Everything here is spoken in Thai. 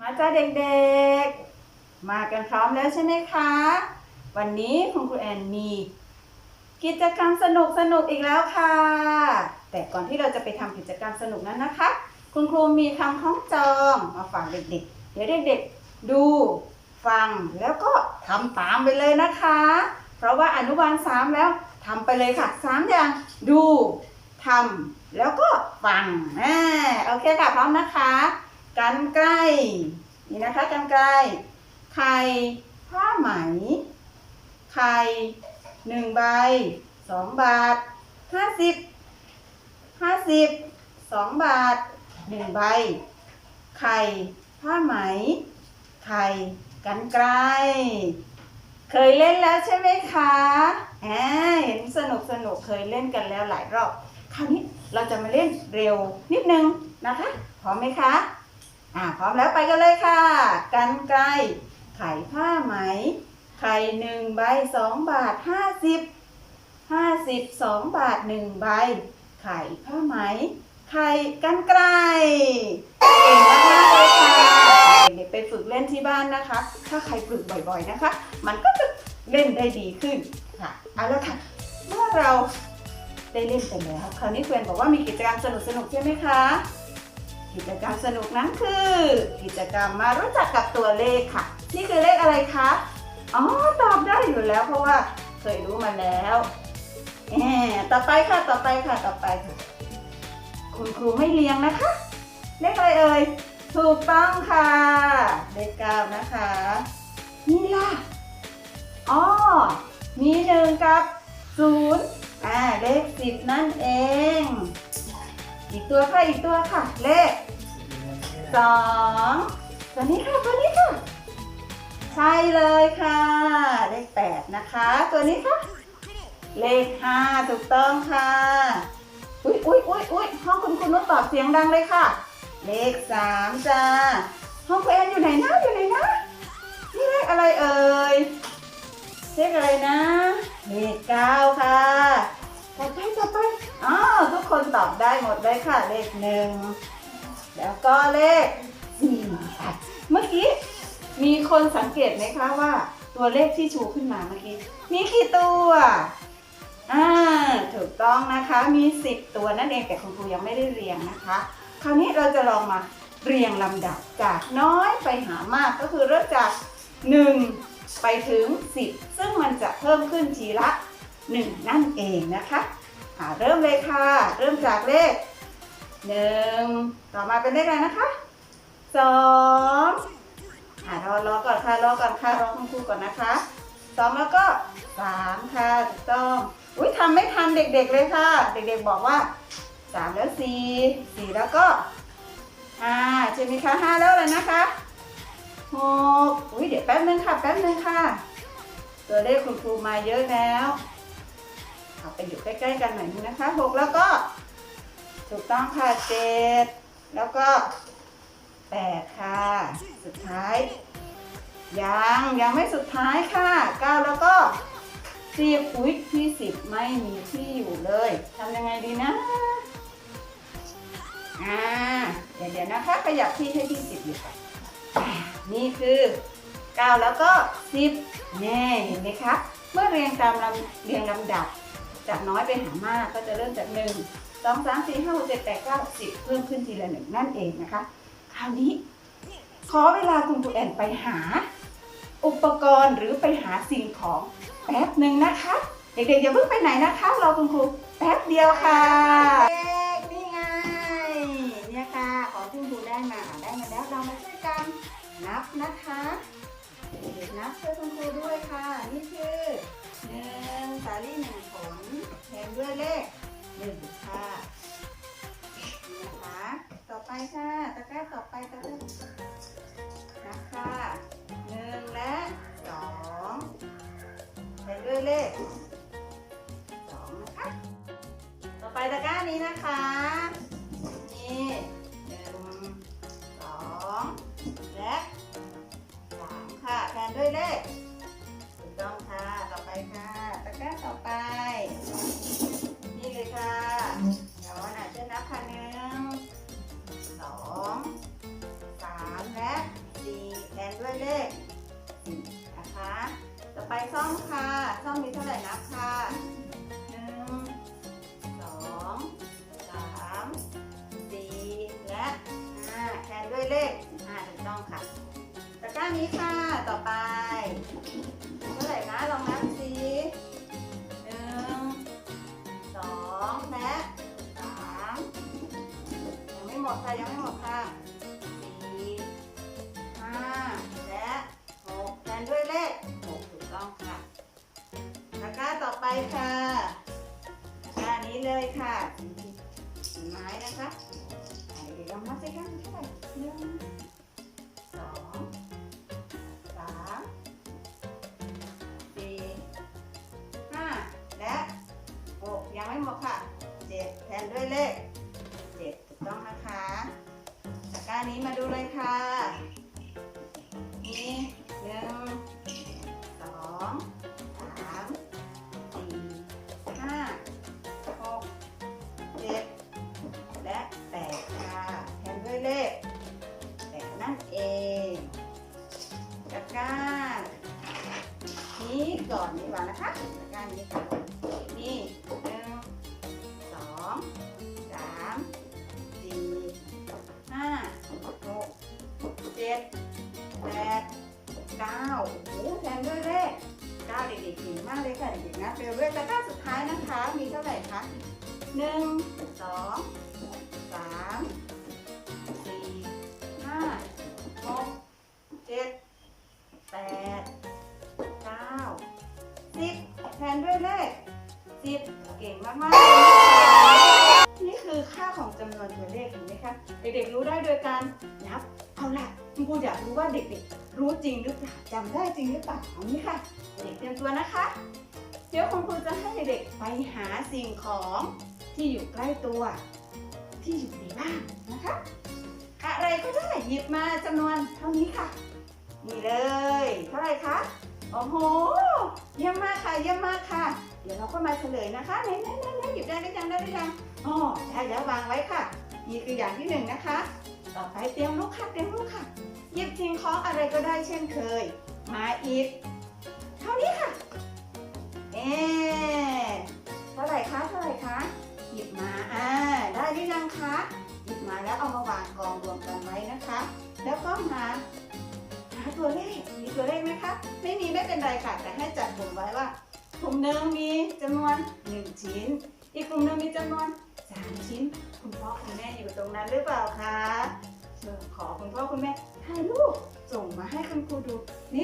มาจ้าเด็กๆ มากันพร้อมแล้วใช่ไหมคะ วันนี้คุณครูแอนมี กิจกรรมสนุกสนุกๆอีกแล้วค่ะ แต่ก่อนที่เราจะไปทำกิจกรรมสนุกนั้นนะคะ คุณครูมีคำคล้องจองมาฝากเด็กๆ เดี๋ยวเด็กๆ ดูฟังแล้วก็ทำตามไปเลยนะคะ เพราะว่าอนุบาลสามแล้วทำไปเลยค่ะสามอย่างดูทำแล้วก็ฟังอ่าโอเคค่ะพร้อมนะคะ กันไกลนี่นะคะกันไกลไข่ผ้าไหม ไข่หนึ่งใบสองบาทห้าสิบห้าสิบสองบาทหนึ่งใบ ไข่ผ้าไหม ไข่กันไกล เคยเล่นแล้วใช่ไหมคะแหมเห็นสนุกสนุกเคยเล่นกันแล้วหลายรอบ คราวนี้เราจะมาเล่นเร็วนิดนึงนะคะ พร้อมไหมคะ อ่าพร้อมแล้วไปกันเลยค่ะ กันไกลไข่ผ้าไหม ไข่หนึ่งใบสองบาทห้าสิบห้าสิบสองบาทหนึ่งใบ ไข่ผ้าไหม ไข่กันไกลเก่งมากๆเลยค่ะเด็กๆไปฝึกเล่นที่บ้านนะคะ ถ้าใครฝึกบ่อยๆนะคะ มันก็จะเล่นได้ดีขึ้นค่ะเอาละค่ะเมื่อเราได้เล่นไปแล้วคราวนี้เพื่อนบอกว่ามีกิจกรรมสนุกๆใช่ไหมคะ กิจกรรมสนุกนั้นคือ กิจกรรมมารู้จักกับตัวเลขค่ะ นี่คือเลขอะไรคะ อ๋อ ตอบได้อยู่แล้วเพราะว่าเคยรู้มาแล้วแหมต่อไปค่ะ ต่อไปค่ะ ต่อไปค่ะ คุณครูไม่เรียงนะคะ เลขอะไรเอ่ย ถูกต้องค่ะ เลขเก้านะคะ นี่ล่ะ อ๋อ มีหนึ่งกับศูนย์อ่า เลขสิบนั่นเอง อีกตัวค่ะ อีกตัวค่ะ เลข สองตัวนี้ค่ะตัวนี้ค่ะ ใช่เลยค่ะ เลขแปดนะคะ ตัวนี้ค่ะ เลขห้าถูกต้องค่ะ อุ๊ยอุ๊ยอุ๊ยอุ๊ยห้องคุณคุณนุชตอบเสียงดังเลยค่ะ เลขสามจ้าห้องคุณแอนอยู่ไหนนะอยู่ไหนนะนี่เลขอะไรเอ่ยเลขอะไรนะเลขเก้าค่ะต่อไปต่อไปอ๋อทุกคนตอบได้หมดเลยค่ะ เลขหนึ่ง ก็เลขสี่ค่ะเมื่อกี้มีคนสังเกตไหมคะว่า ตัวเลขที่ชูขึ้นมาเมื่อกี้มีกี่ตัวอ่าถูกต้องนะคะมี10ตัวนั่นเองแต่คุณครูยังไม่ได้เรียงนะคะ คราวนี้เราจะลองมาเรียงลำดับจากน้อยไปหามากก็คือเริ่มจาก 1 ไปถึง 10 ซึ่งมันจะเพิ่มขึ้นทีละ 1 นั่นเองนะคะเริ่มเลยค่ะ เริ่มจากเลข 1ต่อมาเป็นเลขอะไรนะคะ2อ่ารอรอก่อนค่ะรอก่อนค่ะรอคุณครูก่อนนะคะสองแล้วก็สามค่ะถูกต้องอุ้ยทำไม่ทันเด็กๆเลยค่ะ เด็กๆบอกว่าสามแล้วสี่สี่แล้วก็ห้าใช่ไหมคะห้าแล้วเลยนะคะหกอุ้ยเดี๋ยวแป๊บนึงค่ะ แป๊บนึงค่ะ ตัวเลขคุณครูมาเยอะแล้วเอาไปอยู่ใกล้ๆกันหน่อยนึงนะคะหกแล้วก็ ถูกต้องค่ะเจ็ดแล้วก็แปดค่ะ สุดท้าย ยังยังไม่สุดท้ายค่ะเก้าแล้วก็สิบอุ๊ยที่สิบไม่มีที่อยู่เลยทำยังไงดีนะอ่าเดี๋ยวเดี๋ยวนะคะขยับที่ให้ที่สิบอยู่ก่อนนี่คือเก้าแล้วก็สิบแน่เห็นไหมคะเมื่อเรียงตามลำเรียงลำดับ จากน้อยไปหามากก็จะเริ่มจากหนึ่ง สองสามสี่ห้าหกเจ็ดแปดเก้าสิบเพิ่มขึ้นทีละหนึ่งนั่นเองนะคะ คราวนี้ ขอเวลาคุณครูแอนไปหา อุปกรณ์หรือไปหาสิ่งของแป๊บหนึ่งนะคะ เด็กๆอย่าเพิ่งไปไหนนะคะรอคุณครูแป๊บเดียวค่ะเด็กนี่ไงเนี่ยค่ะของที่คุณครูได้มาได้มาแล้วเรามาช่วยกันนับนะคะเด็กนับช่วยคุณครูด้วยค่ะ นี่คือหนึ่งสาลี่หนึ่งผลแทนด้วยเลข หนึ่งค่ะนี่นะคะต่อไปค่ะตะกร้าต่อไปตะกร้านะคะหนึ่งและสองไปด้วยเลขสองนะคะต่อไปตะกร้านี้นะคะนี่ ต่อไปซ่อมค่ะ ซ่อมมีเท่าไหร่นับค่ะหนึ่งสองสามสี่และห้าแทนด้วยเลขห้าถูกต้องค่ะตะกร้านี้ค่ะ ต่อไป เท่าไหร่นะ ลองนับสิหนึ่งสองและสามยังไม่หมดค่ะ ยังไม่หมดค่ะันด้วยเลขเจ็ดถูกต้องนะคะตะกร้านี้มาดูเลยค่ะ มีหนึ่งสองสามสี่ห้าหกเจ็ดและแปดค่ะแทนด้วยเลขแปดนั่นเองตะกร้านี้ก่อนดีกว่านะคะตะกร้านี้ค่ะนี่ องสามสี่ห้าหกเจ็ดแปดเก้าโอ้แทนด้วยเลขเก้าเด็กๆเก่งมากเลยค่ะเด็กๆนะเร็วเรื่อยตะกร้าสุดท้ายนะคะ มีเท่าไหร่คะหนึ่งสองสามสี่ห้าหกเจ็ดแปดเก้าสิบแทนด้วยเลข สิบเก่งมากๆ นี่คือค่าของจำนวนตัวเลขเห็นไหมคะ เด็กๆรู้ได้โดยการนับ เอาล่ะคุณครูอยากรู้ว่าเด็กๆ รู้จริงหรือเปล่าจำได้จริงหรือเปล่าเอานี้ค่ะ เด็กเตรียมตัวนะคะ เดี๋ยวคุณครูจะให้เด็กๆไปหาสิ่งของที่อยู่ใกล้ตัว ที่อยู่ในบ้านนะคะ อะไรก็ได้หยิบมาจำนวนเท่านี้ค่ะ นี่เลย เท่าไหร่คะ โอ้โห เยี่ยมมากค่ะ เยี่ยมมากค่ะ เดี๋ยวเราก็มาเฉลยนะคะไหนไหนไหนหนหยิบได้หรือยังได้หรือยังอ๋อได้แล้ววางไว้ค่ะ นี่คืออย่างที่หนึ่งนะคะ ต่อไปเตรียมลูกค่ะเตรียมลูกค่ะหยิบสิ่งของอะไรก็ได้เช่นเคย มาอีก เท่านี้ค่ะ หนึ่งมีจำนวน1ชิ้น อีกกลุ่มหนึ่งมีจำนวน3ชิ้น คุณพ่อคุณแม่อยู่ตรงนั้นหรือเปล่าคะเชิญขอคุณพ่อคุณแม่ถ่ายรูปส่งมาให้คุณครูดูนิดนึงนะคะ